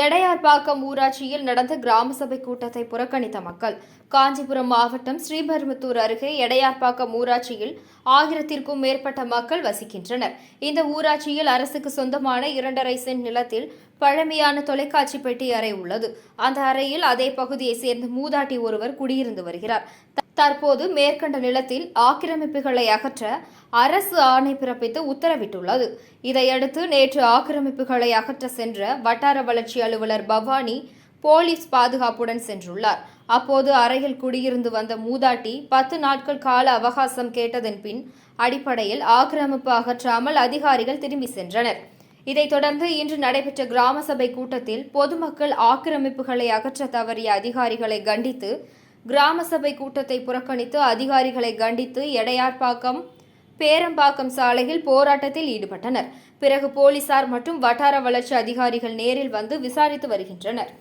எடையார்பாக்கம் ஊராட்சியில் நடந்த கிராம சபை கூட்டத்தை புறக்கணித்த மக்கள் காஞ்சிபுரம் மாவட்டம் ஸ்ரீபெரும்புத்தூர் அருகே எடையார்பாக்கம் ஊராட்சியில் ஆயிரத்திற்கும் மேற்பட்ட மக்கள் வசிக்கின்றனர். இந்த ஊராட்சியில் அரசுக்கு சொந்தமான இரண்டரை சென்ட் நிலத்தில் பழமையான தொலைக்காட்சி பெட்டி அறை உள்ளது. அந்த அறையில் அதே பகுதியைச் சேர்ந்த மூதாட்டி ஒருவர் குடியிருந்து வருகிறார். தற்போது மேற்கண்ட நிலத்தில் ஆக்கிரமிப்புகளை அகற்ற அரசு ஆணை பிறப்பித்து உத்தரவிட்டுள்ளது. இதையடுத்து நேற்று ஆக்கிரமிப்புகளை அகற்ற சென்ற வட்டார வளர்ச்சி அலுவலர் பவானி போலீஸ் பாதுகாப்புடன் சென்றுள்ளார். அப்போது அறையில் குடியிருந்து வந்த மூதாட்டி பத்து நாட்கள் கால அவகாசம் கேட்டதன் பின் அடிப்படையில் ஆக்கிரமிப்பு அகற்றாமல் அதிகாரிகள் திரும்பி சென்றனர். இதைத் தொடர்ந்து இன்று நடைபெற்ற கிராம சபை கூட்டத்தில் பொதுமக்கள் ஆக்கிரமிப்புகளை அகற்ற தவறிய அதிகாரிகளை கண்டித்து கிராம சபை கூட்டத்தை புறக்கணித்து அதிகாரிகளை கண்டித்து எடையார்பாக்கம் பேரம்பாக்கம் சாலையில் போராட்டத்தில் ஈடுபட்டனர். பிறகு போலீசார் மற்றும் வட்டார வளர்ச்சி அதிகாரிகள் நேரில் வந்து விசாரித்து வருகின்றனர்.